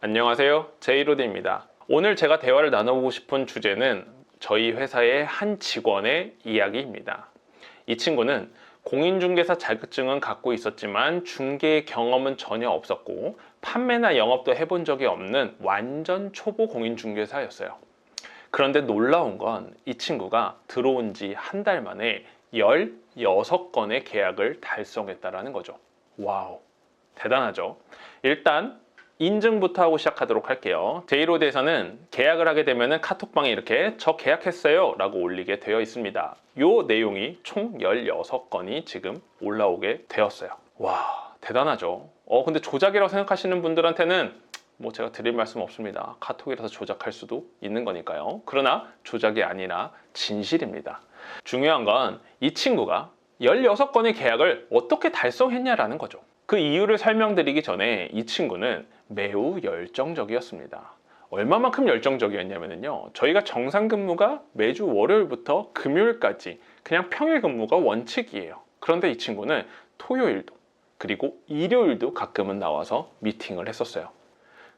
안녕하세요. 제이로드입니다. 오늘 제가 대화를 나눠보고 싶은 주제는 저희 회사의 한 직원의 이야기입니다. 이 친구는 공인중개사 자격증은 갖고 있었지만 중개 경험은 전혀 없었고 판매나 영업도 해본 적이 없는 완전 초보 공인중개사였어요. 그런데 놀라운 건 이 친구가 들어온 지 한 달 만에 16건의 계약을 달성했다라는 거죠. 와우. 대단하죠. 일단 인증부터 하고 시작하도록 할게요. 제이로드에서는 계약을 하게 되면 카톡방에 이렇게 저 계약했어요 라고 올리게 되어 있습니다. 요 내용이 총 16건이 지금 올라오게 되었어요. 와, 대단하죠. 어, 근데 조작이라고 생각하시는 분들한테는 뭐 제가 드릴 말씀 없습니다. 카톡이라서 조작할 수도 있는 거니까요. 그러나 조작이 아니라 진실입니다. 중요한 건 이 친구가 16건의 계약을 어떻게 달성했냐라는 거죠. 그 이유를 설명드리기 전에 이 친구는 매우 열정적이었습니다. 얼마만큼 열정적이었냐면요. 저희가 정상 근무가 매주 월요일부터 금요일까지 그냥 평일 근무가 원칙이에요. 그런데 이 친구는 토요일도 그리고 일요일도 가끔은 나와서 미팅을 했었어요.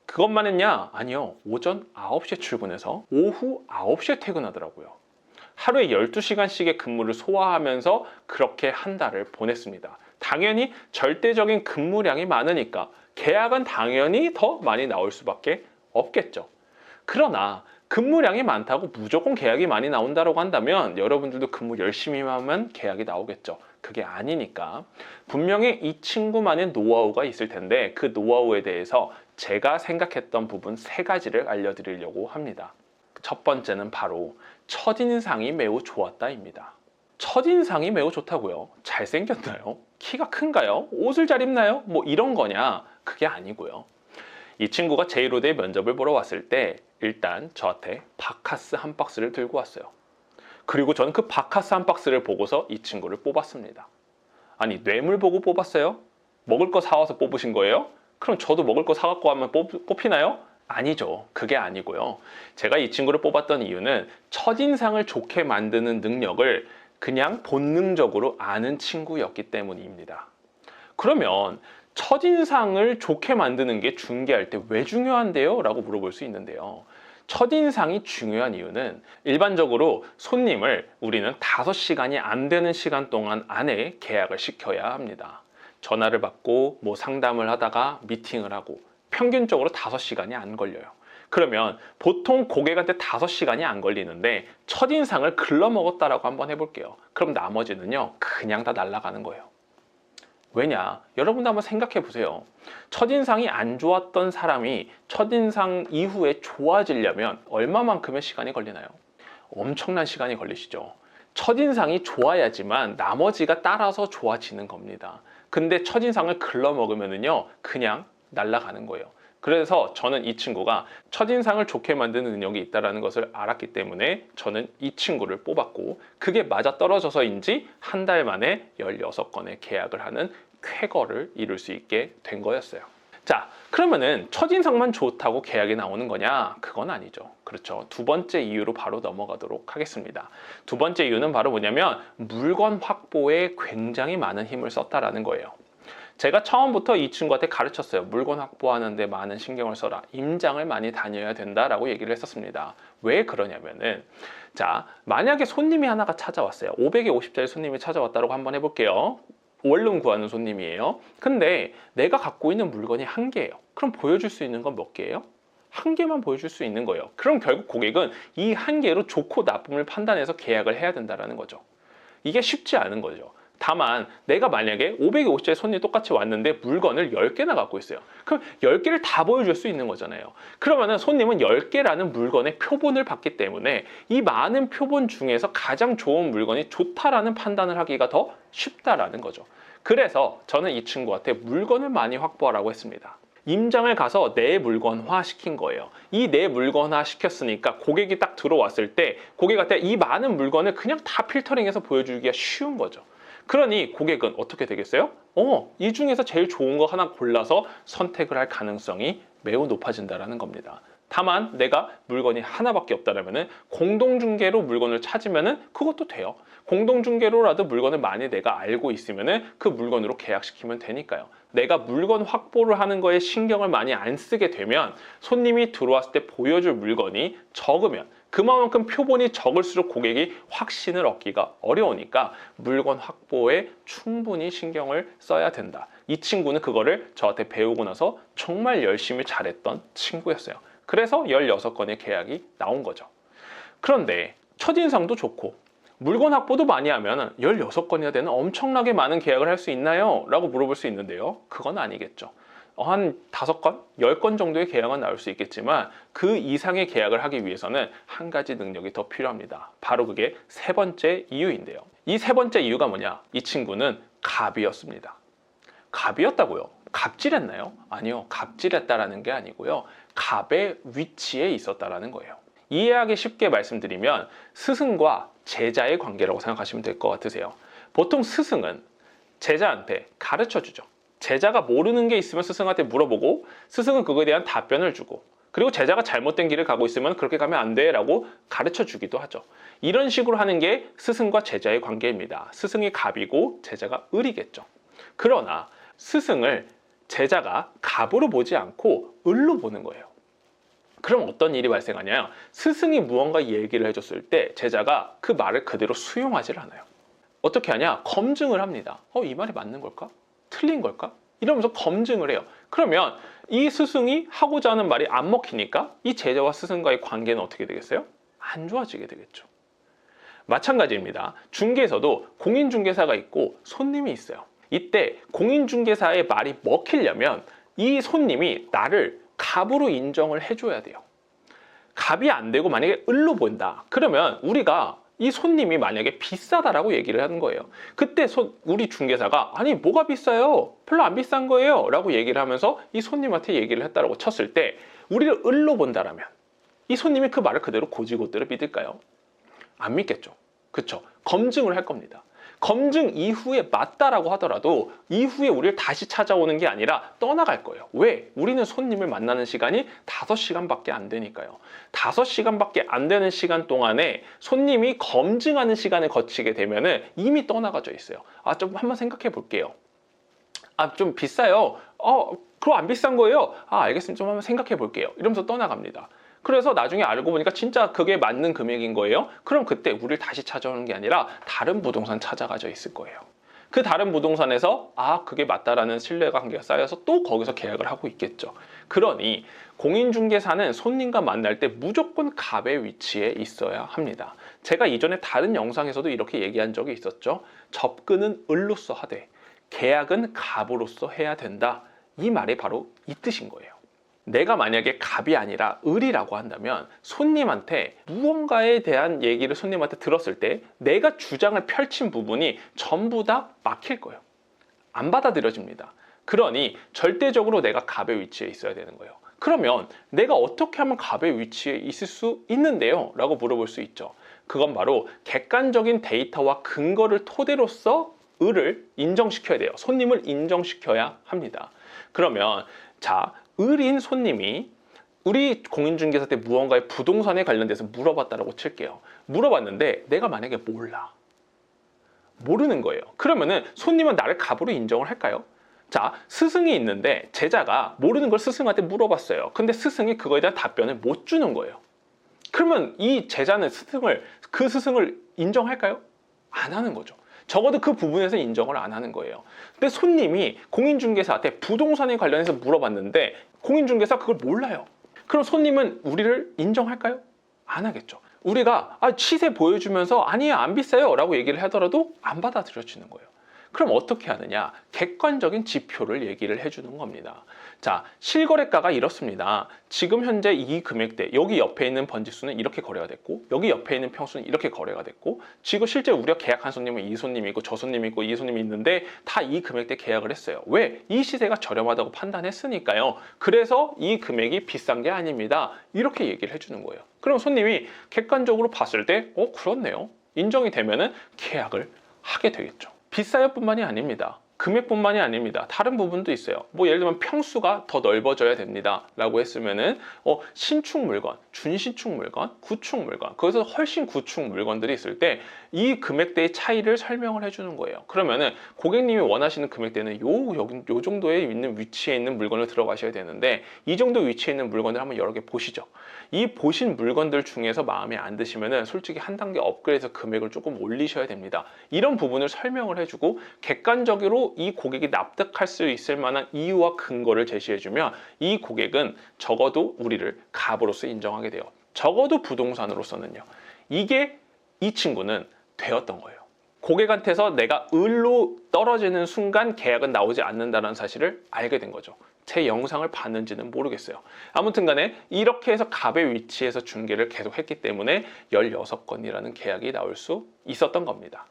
그것만 했냐? 아니요. 오전 9시에 출근해서 오후 9시에 퇴근하더라고요. 하루에 12시간씩의 근무를 소화하면서 그렇게 한 달을 보냈습니다. 당연히 절대적인 근무량이 많으니까 계약은 당연히 더 많이 나올 수밖에 없겠죠. 그러나 근무량이 많다고 무조건 계약이 많이 나온다고 한다면 여러분들도 근무 열심히 하면 계약이 나오겠죠. 그게 아니니까 분명히 이 친구만의 노하우가 있을 텐데 그 노하우에 대해서 제가 생각했던 부분 세 가지를 알려드리려고 합니다. 첫 번째는 바로 첫인상이 매우 좋았다입니다. 첫인상이 매우 좋다고요. 잘생겼나요? 키가 큰가요? 옷을 잘 입나요? 뭐 이런 거냐? 그게 아니고요. 이 친구가 제이로드의 면접을 보러 왔을 때 일단 저한테 바카스 한 박스를 들고 왔어요. 그리고 저는 그 바카스 한 박스를 보고서 이 친구를 뽑았습니다. 아니 뇌물 보고 뽑았어요? 먹을 거 사와서 뽑으신 거예요? 그럼 저도 먹을 거 사갖고 하면 뽑, 뽑히나요? 아니죠. 그게 아니고요. 제가 이 친구를 뽑았던 이유는 첫인상을 좋게 만드는 능력을 그냥 본능적으로 아는 친구였기 때문입니다. 그러면 첫인상을 좋게 만드는 게 중개할 때 왜 중요한데요? 라고 물어볼 수 있는데요. 첫인상이 중요한 이유는 일반적으로 손님을 우리는 5시간이 안 되는 시간 동안 안에 계약을 시켜야 합니다. 전화를 받고 뭐 상담을 하다가 미팅을 하고 평균적으로 5시간이 안 걸려요. 그러면 보통 고객한테 5시간이 안 걸리는데 첫인상을 글러먹었다라고 한번 해볼게요. 그럼 나머지는요, 그냥 다 날아가는 거예요. 왜냐? 여러분도 한번 생각해 보세요. 첫인상이 안 좋았던 사람이 첫인상 이후에 좋아지려면 얼마만큼의 시간이 걸리나요? 엄청난 시간이 걸리시죠. 첫인상이 좋아야지만 나머지가 따라서 좋아지는 겁니다. 근데 첫인상을 글러먹으면은요, 그냥 날아가는 거예요. 그래서 저는 이 친구가 첫인상을 좋게 만드는 능력이 있다는 것을 알았기 때문에 저는 이 친구를 뽑았고 그게 맞아 떨어져서인지 한 달 만에 16건의 계약을 하는 쾌거를 이룰 수 있게 된 거였어요. 자, 그러면은 첫인상만 좋다고 계약이 나오는 거냐? 그건 아니죠. 그렇죠. 두 번째 이유로 바로 넘어가도록 하겠습니다. 두 번째 이유는 바로 뭐냐면 물건 확보에 굉장히 많은 힘을 썼다라는 거예요. 제가 처음부터 이 친구한테 가르쳤어요. 물건 확보하는데 많은 신경을 써라. 임장을 많이 다녀야 된다라고 얘기를 했었습니다. 왜 그러냐면은 자 만약에 손님이 하나가 찾아왔어요. 500에 50짜리 손님이 찾아왔다고 한번 해볼게요. 원룸 구하는 손님이에요. 근데 내가 갖고 있는 물건이 한 개예요. 그럼 보여줄 수 있는 건 몇 개예요? 한 개만 보여줄 수 있는 거예요. 그럼 결국 고객은 이 한 개로 좋고 나쁨을 판단해서 계약을 해야 된다는 거죠. 이게 쉽지 않은 거죠. 다만 내가 만약에 500에 50짜리 손님이 똑같이 왔는데 물건을 10개나 갖고 있어요. 그럼 10개를 다 보여줄 수 있는 거잖아요. 그러면은 손님은 10개라는 물건의 표본을 받기 때문에 이 많은 표본 중에서 가장 좋은 물건이 좋다라는 판단을 하기가 더 쉽다라는 거죠. 그래서 저는 이 친구한테 물건을 많이 확보하라고 했습니다. 임장을 가서 내 물건화 시킨 거예요. 이 내 물건화 시켰으니까 고객이 딱 들어왔을 때 고객한테 이 많은 물건을 그냥 다 필터링해서 보여주기가 쉬운 거죠. 그러니 고객은 어떻게 되겠어요? 어, 이 중에서 제일 좋은 거 하나 골라서 선택을 할 가능성이 매우 높아진다라는 겁니다. 다만 내가 물건이 하나밖에 없다라면은 공동중개로 물건을 찾으면은 그것도 돼요. 공동중개로라도 물건을 많이 내가 알고 있으면은 그 물건으로 계약시키면 되니까요. 내가 물건 확보를 하는 거에 신경을 많이 안 쓰게 되면 손님이 들어왔을 때 보여줄 물건이 적으면 그만큼 표본이 적을수록 고객이 확신을 얻기가 어려우니까 물건 확보에 충분히 신경을 써야 된다. 이 친구는 그거를 저한테 배우고 나서 정말 열심히 잘했던 친구였어요. 그래서 16건의 계약이 나온 거죠. 그런데 첫인상도 좋고 물건 확보도 많이 하면 16건이나 되는 엄청나게 많은 계약을 할 수 있나요? 라고 물어볼 수 있는데요. 그건 아니겠죠. 어, 한 5건, 10건 정도의 계약은 나올 수 있겠지만 그 이상의 계약을 하기 위해서는 한 가지 능력이 더 필요합니다. 바로 그게 세 번째 이유인데요. 이 세 번째 이유가 뭐냐? 이 친구는 갑이었습니다. 갑이었다고요? 갑질했나요? 아니요. 갑질했다라는 게 아니고요. 갑의 위치에 있었다라는 거예요. 이해하기 쉽게 말씀드리면 스승과 제자의 관계라고 생각하시면 될 것 같으세요. 보통 스승은 제자한테 가르쳐 주죠. 제자가 모르는 게 있으면 스승한테 물어보고 스승은 그거에 대한 답변을 주고 그리고 제자가 잘못된 길을 가고 있으면 그렇게 가면 안 돼 라고 가르쳐 주기도 하죠. 이런 식으로 하는 게 스승과 제자의 관계입니다. 스승이 갑이고 제자가 을이겠죠. 그러나 스승을 제자가 갑으로 보지 않고 을로 보는 거예요. 그럼 어떤 일이 발생하냐? 스승이 무언가 얘기를 해줬을 때 제자가 그 말을 그대로 수용하지 않아요. 어떻게 하냐? 검증을 합니다. 어, 이 말이 맞는 걸까? 틀린 걸까? 이러면서 검증을 해요. 그러면 이 스승이 하고자 하는 말이 안 먹히니까 이 제자와 스승과의 관계는 어떻게 되겠어요? 안 좋아지게 되겠죠. 마찬가지입니다. 중개에서도 공인중개사가 있고 손님이 있어요. 이때 공인중개사의 말이 먹히려면 이 손님이 나를 갑으로 인정을 해줘야 돼요. 갑이 안 되고 만약에 을로 본다. 그러면 우리가 이 손님이 만약에 비싸다라고 얘기를 하는 거예요. 그때 소- 우리 중개사가 아니 뭐가 비싸요? 별로 안 비싼 거예요. 라고 얘기를 하면서 이 손님한테 얘기를 했다라고 쳤을 때 우리를 을로 본다라면 이 손님이 그 말을 그대로 고지고대로 믿을까요? 안 믿겠죠. 그쵸? 검증을 할 겁니다. 검증 이후에 맞다라고 하더라도 이후에 우리를 다시 찾아오는 게 아니라 떠나갈 거예요. 왜? 우리는 손님을 만나는 시간이 5시간밖에 안 되니까요. 5시간밖에 안 되는 시간 동안에 손님이 검증하는 시간을 거치게 되면은 이미 떠나가져 있어요. 아, 좀 한번 생각해 볼게요. 아, 좀 비싸요. 어, 그럼 안 비싼 거예요? 아, 알겠습니다. 좀 한번 생각해 볼게요. 이러면서 떠나갑니다. 그래서 나중에 알고 보니까 진짜 그게 맞는 금액인 거예요. 그럼 그때 우리를 다시 찾아오는 게 아니라 다른 부동산 찾아가져 있을 거예요. 그 다른 부동산에서 아 그게 맞다라는 신뢰 관계가 쌓여서 또 거기서 계약을 하고 있겠죠. 그러니 공인중개사는 손님과 만날 때 무조건 갑의 위치에 있어야 합니다. 제가 이전에 다른 영상에서도 이렇게 얘기한 적이 있었죠. 접근은 을로서 하되 계약은 갑으로서 해야 된다. 이 말이 바로 이 뜻인 거예요. 내가 만약에 갑이 아니라 을이라고 한다면 손님한테 무언가에 대한 얘기를 손님한테 들었을 때 내가 주장을 펼친 부분이 전부 다 막힐 거예요. 안 받아들여집니다. 그러니 절대적으로 내가 갑의 위치에 있어야 되는 거예요. 그러면 내가 어떻게 하면 갑의 위치에 있을 수 있는데요? 라고 물어볼 수 있죠. 그건 바로 객관적인 데이터와 근거를 토대로서 을을 인정시켜야 돼요. 손님을 인정시켜야 합니다. 그러면 자, 을인 손님이 우리 공인중개사 때 무언가의 부동산에 관련돼서 물어봤다라고 칠게요. 물어봤는데 내가 만약에 몰라. 모르는 거예요. 그러면은 손님은 나를 갑으로 인정을 할까요? 자, 스승이 있는데 제자가 모르는 걸 스승한테 물어봤어요. 근데 스승이 그거에 대한 답변을 못 주는 거예요. 그러면 이 제자는 스승을 그 스승을 인정할까요? 안 하는 거죠. 적어도 그 부분에서 인정을 안 하는 거예요. 근데 손님이 공인중개사한테 부동산에 관련해서 물어봤는데 공인중개사 그걸 몰라요. 그럼 손님은 우리를 인정할까요? 안 하겠죠. 우리가 아, 시세 보여주면서 아니에요 안 비싸요 라고 얘기를 하더라도 안 받아들여지는 거예요. 그럼 어떻게 하느냐? 객관적인 지표를 얘기를 해주는 겁니다. 자, 실거래가가 이렇습니다. 지금 현재 이 금액대, 여기 옆에 있는 번지수는 이렇게 거래가 됐고, 여기 옆에 있는 평수는 이렇게 거래가 됐고, 지금 실제 우리가 계약한 손님은 이 손님이 있고, 저 손님이 있고, 이 손님이 있는데, 다 이 금액대 계약을 했어요. 왜? 이 시세가 저렴하다고 판단했으니까요. 그래서 이 금액이 비싼 게 아닙니다. 이렇게 얘기를 해주는 거예요. 그럼 손님이 객관적으로 봤을 때, 어, 그렇네요. 인정이 되면은 계약을 하게 되겠죠. 비싸요뿐만이 아닙니다. 금액뿐만이 아닙니다. 다른 부분도 있어요. 뭐 예를 들면 평수가 더 넓어져야 됩니다 라고 했으면은 어, 신축 물건, 준신축 물건, 구축 물건, 거기서 훨씬 구축 물건들이 있을 때 이 금액대의 차이를 설명을 해주는 거예요. 그러면은 고객님이 원하시는 금액대는 요, 요, 요 정도에 있는 위치에 있는 물건을 들어가셔야 되는데 이 정도 위치에 있는 물건들 한번 여러 개 보시죠. 이 보신 물건들 중에서 마음에 안 드시면은 솔직히 한 단계 업그레이드해서 금액을 조금 올리셔야 됩니다. 이런 부분을 설명을 해주고 객관적으로 이 고객이 납득할 수 있을 만한 이유와 근거를 제시해주면 이 고객은 적어도 우리를 갑으로서 인정하게 돼요. 적어도 부동산으로서는요. 이게 이 친구는 되었던 거예요. 고객한테서 내가 을로 떨어지는 순간 계약은 나오지 않는다는 사실을 알게 된 거죠. 제 영상을 봤는지는 모르겠어요. 아무튼 간에 이렇게 해서 갑의 위치에서 중개를 계속 했기 때문에 16건이라는 계약이 나올 수 있었던 겁니다.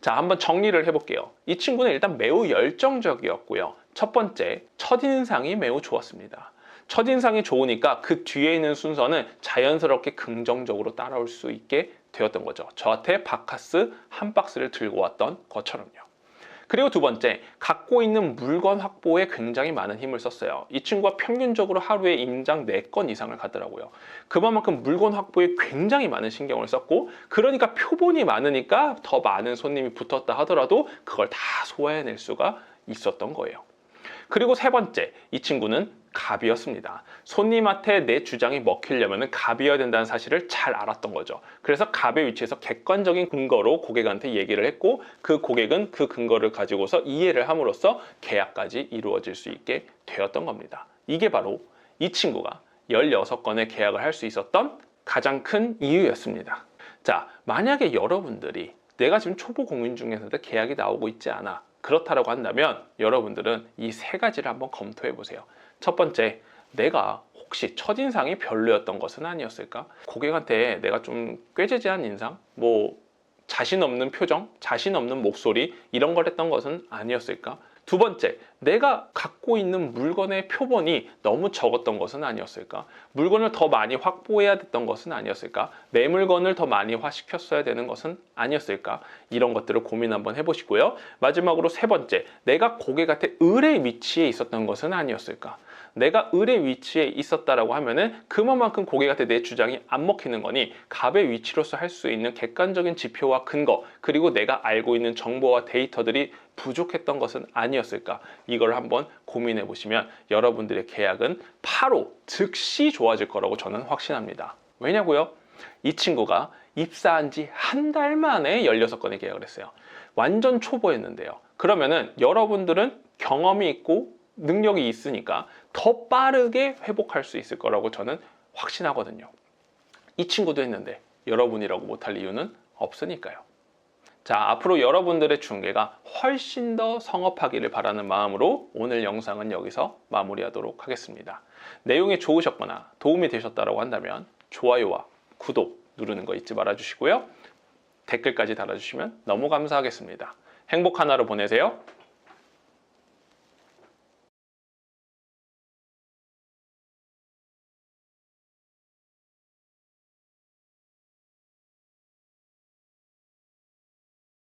자, 한번 정리를 해볼게요. 이 친구는 일단 매우 열정적이었고요. 첫 번째, 첫인상이 매우 좋았습니다. 첫인상이 좋으니까 그 뒤에 있는 순서는 자연스럽게 긍정적으로 따라올 수 있게 되었던 거죠. 저한테 바카스 한 박스를 들고 왔던 것처럼요. 그리고 두 번째, 갖고 있는 물건 확보에 굉장히 많은 힘을 썼어요. 이 친구가 평균적으로 하루에 임장 4건 이상을 가더라고요. 그만큼 물건 확보에 굉장히 많은 신경을 썼고, 그러니까 표본이 많으니까 더 많은 손님이 붙었다 하더라도 그걸 다 소화해낼 수가 있었던 거예요. 그리고 세 번째, 이 친구는 갑이었습니다. 손님한테 내 주장이 먹히려면 갑이어야 된다는 사실을 잘 알았던 거죠. 그래서 갑의 위치에서 객관적인 근거로 고객한테 얘기를 했고 그 고객은 그 근거를 가지고서 이해를 함으로써 계약까지 이루어질 수 있게 되었던 겁니다. 이게 바로 이 친구가 16건의 계약을 할 수 있었던 가장 큰 이유였습니다. 자, 만약에 여러분들이 내가 지금 초보 공인중개사한테 계약이 나오고 있지 않아. 그렇다라고 한다면 여러분들은 이 세 가지를 한번 검토해 보세요. 첫 번째, 내가 혹시 첫인상이 별로였던 것은 아니었을까? 고객한테 내가 좀 꾀재재한 인상? 뭐 자신 없는 표정, 자신 없는 목소리 이런 걸 했던 것은 아니었을까? 두 번째, 내가 갖고 있는 물건의 표본이 너무 적었던 것은 아니었을까? 물건을 더 많이 확보해야 됐던 것은 아니었을까? 내 물건을 더 많이 화시켰어야 되는 것은 아니었을까? 이런 것들을 고민 한번 해보시고요. 마지막으로 세 번째, 내가 고객한테 을의 위치에 있었던 것은 아니었을까? 내가 을의 위치에 있었다라고 하면은 그만큼 고객한테 내 주장이 안 먹히는 거니 갑의 위치로서 할 수 있는 객관적인 지표와 근거 그리고 내가 알고 있는 정보와 데이터들이 부족했던 것은 아니었을까? 이걸 한번 고민해 보시면 여러분들의 계약은 바로 즉시 좋아질 거라고 저는 확신합니다. 왜냐고요? 이 친구가 입사한 지 한 달 만에 16건의 계약을 했어요. 완전 초보였는데요. 그러면은 여러분들은 경험이 있고 능력이 있으니까 더 빠르게 회복할 수 있을 거라고 저는 확신하거든요. 이 친구도 했는데 여러분이라고 못할 이유는 없으니까요. 자, 앞으로 여러분들의 중계가 훨씬 더 성업하기를 바라는 마음으로 오늘 영상은 여기서 마무리하도록 하겠습니다. 내용이 좋으셨거나 도움이 되셨다고 한다면 좋아요와 구독 누르는 거 잊지 말아 주시고요. 댓글까지 달아주시면 너무 감사하겠습니다. 행복한 하루 보내세요.